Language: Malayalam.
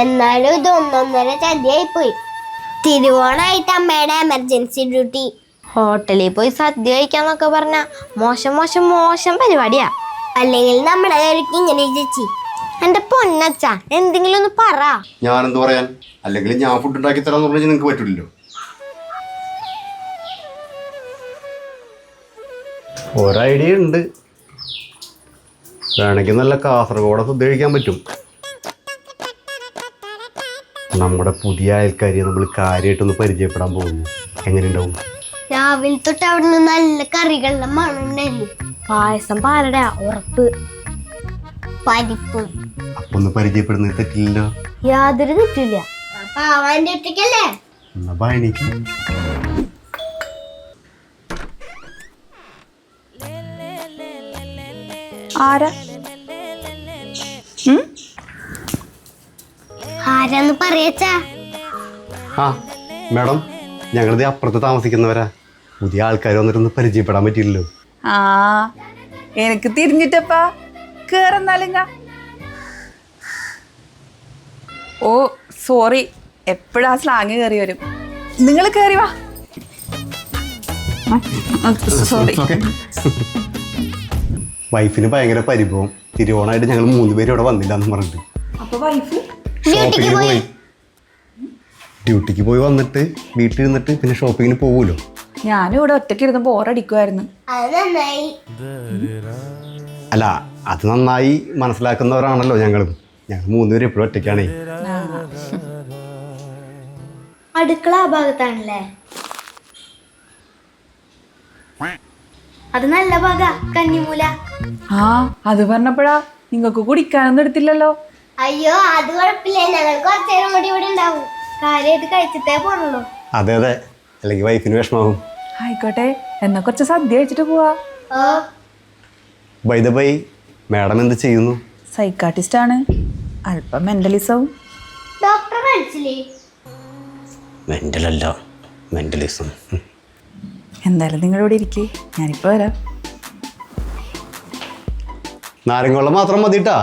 എന്നാലും ഇത് ഒന്നൊന്നര ചതിയായി പോയി തിരുവോണായിട്ട് അമ്മയുടെ എമർജൻസി ഡ്യൂട്ടി ഹോട്ടലിൽ പോയി സദ്യ കഴിക്കാന്നൊക്കെ പറഞ്ഞ മോശം മോശം മോശം പരിപാടിയാ. അല്ലെങ്കിൽ നമ്മുടെ കാര്യക്ക് ഇങ്ങനെ ചേച്ചി എന്റെ പൊന്നച്ച എന്തെങ്കിലും ഒന്ന് പറ. ഞാൻ ഞാനെന്ത് പറയാൻ? അല്ലെങ്കിൽ ഞാൻ ഫുഡ് ഉണ്ടാക്കി തരാന്ന് പറഞ്ഞാൽ നിങ്ങൾക്ക് പറ്റില്ലല്ലോ ഒരു ഐഡിയ ഉണ്ട്. വേണമെങ്കിൽ നല്ല കാസർഗോഡ് ഫുഡ് കഴിക്കാൻ പറ്റും. നമ്മുടെ പുതിയ അയൽക്കാരിയെ നമ്മൾ കാര്യമായിട്ടൊന്ന് പരിചയപ്പെടാൻ പോകുന്നു. എങ്ങനെയുണ്ടാവും? രാവിലെ തൊട്ട് അവിടെ നിന്ന് നല്ല കറികളുടെ മണുണ്ടല്ലേ പായസം പാലട ഉറപ്പ് പരിപ്പും. അപ്പൊ ഒന്ന് പരിചയപ്പെടുന്നത് തെറ്റില്ലല്ലോ? യാതൊരു തെറ്റില്ല പാവാന്റെ ഒറ്റയ്ക്കല്ലേ? എന്നാ ഭയണിക്ക് ആരാ? ആരാന്ന് പറയച്ചാ. ആ മാഡം ഞങ്ങളിത് അപ്പുറത്ത് താമസിക്കുന്നവരാ. പുതിയ ആൾക്കാർ വന്നിട്ടൊന്ന് പരിചയപ്പെടാൻ പറ്റില്ലല്ലോ ആ എനിക്ക് തിരിഞ്ഞിട്ടപ്പാ. കേറുന്നാലിങ്ങ ഓ സോറി. എപ്പോഴാ സ്ലാങ് കയറി വരും? നിങ്ങൾ കയറി വാ. സോറി. വൈഫിന് ഭയങ്കര പരിഭവം. തിരുവോണമായിട്ട് ഞങ്ങൾ മൂന്ന് പേര് ഇവിടെ വന്നില്ല എന്ന് പറഞ്ഞിട്ട്. അപ്പൊ വൈഫ്? ഷോപ്പിങ്ങിന് പോയി. ഡ്യൂട്ടിക്ക് പോയി വന്നിട്ട് വീട്ടിലിരുന്നിട്ട് പിന്നെ ഷോപ്പിങ്ങിന് പോകുമല്ലോ ഞാനും ഇവിടെ ഒറ്റയ്ക്ക് ഇരുന്ന് ബോറടിക്കുമായിരുന്നു അല്ല അത് നന്നായി മനസ്സിലാക്കുന്നവരാണല്ലോ ഞങ്ങളും. ഞങ്ങൾ മൂന്നുപേരും എപ്പോഴും ഒറ്റയ്ക്കാണേ. അടുക്കള ആ ഭാഗത്താണല്ലേ? അത് നല്ല ഭാഗ കന്നിമൂല. ആ അത് പറഞ്ഞപ്പോഴാ നിങ്ങൾക്ക് കുടിക്കാനൊന്നും എടുത്തില്ലല്ലോ. അയ്യോ അത് കുഴപ്പമില്ല. ഞങ്ങൾ കുറച്ചേരം കൂടി ഇവിടെ ഉണ്ടാവും. കാര്യമായിട്ട് കഴിച്ചിട്ടേ പോണുള്ളൂ. അതെ അതെ. അല്ലെങ്കിൽ വൈഫിന് വിഷമാവും. ആയിക്കോട്ടെ. എന്നാ കുറച്ച് സദ്യ കഴിച്ചിട്ട് പോവാ. ഓ. ബൈ ദ ബൈ മാഡം എന്ത് ചെയ്യുന്നു? സൈക്കാട്ടിസ്റ്റ് ആണ്. അല്പം മെന്റലിസവും ഡോക്ടർ കഴിച്ചില്ലേ മെന്റലല്ല മെന്റലിസം എന്തായാലും നിങ്ങളിവിടെ ഇരിക്കേ. ഞാനിപ്പോ വരാം. നാരങ്ങ വെള്ളം മാത്രം മതിട്ടാ.